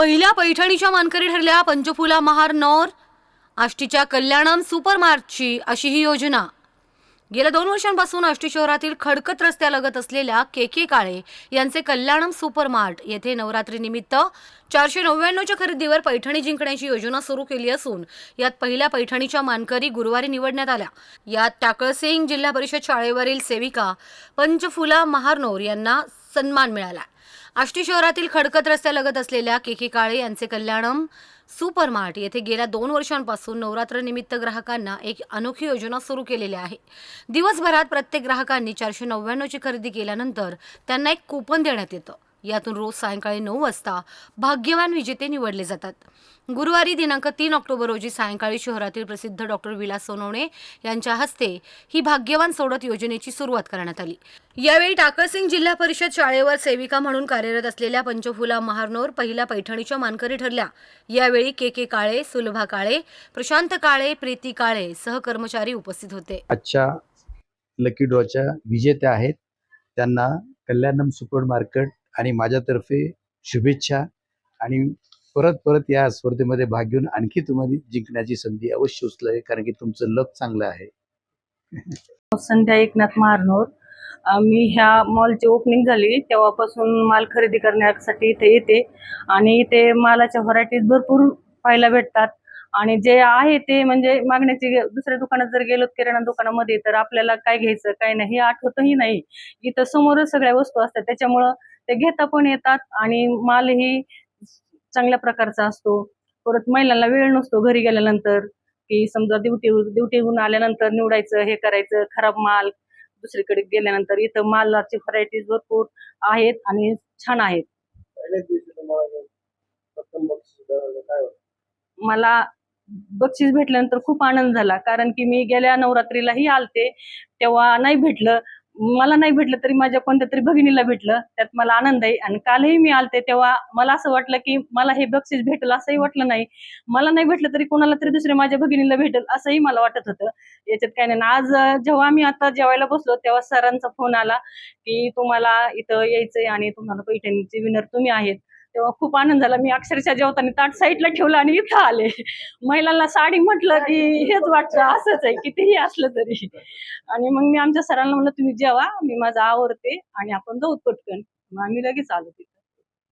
पहिल्या पैठणीच्या मानकरी ठरल्या पंचफुला महार नौर आष्टीच्या कल्याणम सुपर मार्टची अशी ही योजना. गेल्या दोन वर्षांपासून आष्टी शहरातील खडकत रस्त्यालगत असलेल्या के के काळे यांचे कल्याणम सुपर मार्ट येथे नवरात्रीनिमित्त चारशे नव्याण्णवच्या खरेदीवर पैठणी जिंकण्याची योजना सुरू केली असून यात पहिल्या पैठणीच्या मानकरी गुरुवारी निवडण्यात आल्या. यात टाकळसिंग जिल्हा परिषद शाळेवरील सेविका पंचफुला महारनोर यांना सन्मान मिळाला. आष्टी शहरातील खडकत रस्त्यालगत असलेल्या के के काळे यांचे कल्याणम सुपर मार्ट येथे गेल्या दोन वर्षांपासून नवरात्रनिमित्त ग्राहकांना एक अनोखी योजना सुरू केलेली आहे. दिवसभरात प्रत्येक ग्राहकांनी चारशे नव्याण्णवची खरेदी केल्यानंतर त्यांना एक कुपन देण्यात येतं. यातून रोज सायंकाळी नऊ वाजता भाग्यवान विजेते निवडले जातात. गुरुवारी दिनांक तीन ऑक्टोबर रोजी सायंकाळी शहरातील प्रसिद्ध डॉक्टर विलास सोनवणे यांच्या हस्ते ही भाग्यवान सोडत योजनेची सुरुवात करण्यात आली. यावेळी टाकळसिंग जिल्हा परिषद शाळेवर सेविका म्हणून कार्यरत असलेल्या पंचफुला महारनोर पहिल्या पैठणीच्या मानकरी ठरल्या. यावेळी के के काळे सुलभा काळे प्रशांत काळे प्रीती काळे सहकर्मचारी उपस्थित होते. आजच्या लकी ड्रॉच्या विजेत्या आहेत. त्यांना कल्याणम सुपर मार्केट आणि माझ्यातर्फे शुभेच्छा. आणि परत परत या स्पर्धेमध्ये भाग घेऊन आणखी तुम्हाला जिंकण्याची संधी अवश्य उचलाय कारण की तुमचं लक चांगलं आहे. संध्या एकनाथ महारनोर मी ह्या मॉलची ओपनिंग झाली तेव्हापासून माल खरेदी करण्यासाठी इथे येते. आणि इथे मालाच्या व्हरायटीज भरपूर पाहायला भेटतात. आणि जे आहे ते म्हणजे मागण्याची दुसऱ्या दुकानात जर गेलो किराणा दुकानामध्ये तर आपल्याला काय घ्यायचं काय नाही हे आठवतही नाही. इथं समोरच सगळ्या वस्तू असतात. त्याच्यामुळं ते घेता पण येतात आणि मालही चांगल्या प्रकारचा असतो. परत महिलांना वेळ नसतो घरी गेल्यानंतर की समजा ड्युटी ड्युटीहून आल्यानंतर निवडायचं हे करायचं खराब माल. दुसरीकडे गेल्यानंतर इथं मालाची व्हरायटीज भरपूर आहेत आणि छान आहेत? मला बक्षीस भेटल्यानंतर खूप आनंद झाला कारण की मी गेल्या नवरात्रीलाही आलते तेव्हा नाही भेटलं. मला नाही भेटलं तरी माझ्या कोणत्या तरी भगिनीला भेटलं त्यात मला आनंद आहे. आणि कालही मी आलते तेव्हा मला असं वाटलं की मला हे बक्षीस भेटेल असंही वाटलं नाही. मला नाही भेटलं तरी कोणाला तरी दुसऱ्या माझ्या भगिनीला भेटेल असंही मला वाटत होतं. याच्यात काय नाही. आज जेव्हा मी आता जेवायला बसलो तेव्हा सरांचा फोन आला की तुम्हाला इथं यायचंय आणि तुम्हाला पैठणीचे विनर तुम्ही आहेत. तेव्हा खूप आनंद झाला. मी अक्षरशः जेवताना ताट साईडला ठेवलं आणि इथं आले. महिलांना साडी म्हटलं की हेच वाटतं असंच आहे कितीही असलं तरी. आणि मग मी आमच्या सरांना म्हणलं तुम्ही जेवा मी माझं आवरते आणि आपण जाऊ पटकन. मग आम्ही लगेच आलो तिथे.